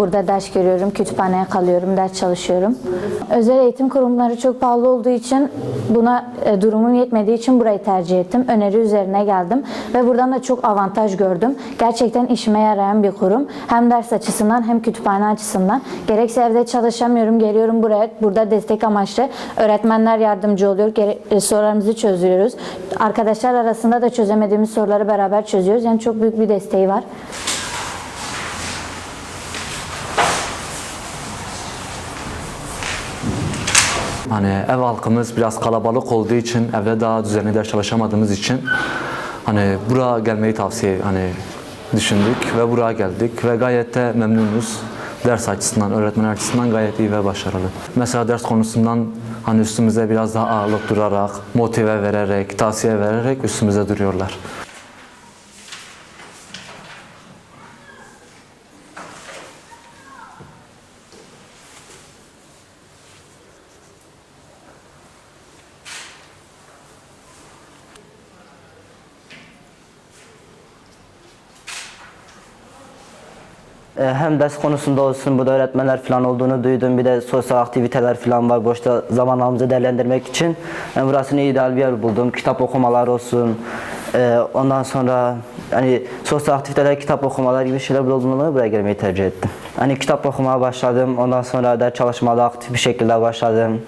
Burada ders görüyorum, kütüphaneye kalıyorum, ders çalışıyorum. Özel eğitim kurumları çok pahalı olduğu için buna e, durumum yetmediği için burayı tercih ettim. Öneri üzerine geldim ve buradan da çok avantaj gördüm. Gerçekten işime yarayan bir kurum. Hem ders açısından hem kütüphane açısından. Gerekse evde çalışamıyorum, geliyorum buraya. Burada destek amaçlı öğretmenler yardımcı oluyor. Gere- e, sorularımızı çözüyoruz. Arkadaşlar arasında da çözemediğimiz soruları beraber çözüyoruz. Yani çok büyük bir desteği var. Hani ev halkımız biraz kalabalık olduğu için evde daha düzenli ders çalışamadığımız için hani buraya gelmeyi tavsiye hani düşündük ve buraya geldik ve gayet de memnunuz. Ders açısından, öğretmen açısından gayet iyi ve başarılı. Mesela ders konusundan hani üstümüze biraz daha ağırlık durarak, motive vererek, tavsiye vererek üstümüze duruyorlar. Hem ders konusunda olsun, burada öğretmenler falan olduğunu duydum. Bir de sosyal aktiviteler falan var boşta zamanlarımızı değerlendirmek için. Ben burasını ideal bir yer buldum. Kitap okumalar olsun. Ee, Ondan sonra hani sosyal aktiviteler, kitap okumalar gibi şeyler bulunduğunu buraya gelmeyi tercih ettim. Hani kitap okumaya başladım. Ondan sonra ders çalışmada aktif bir şekilde başladım.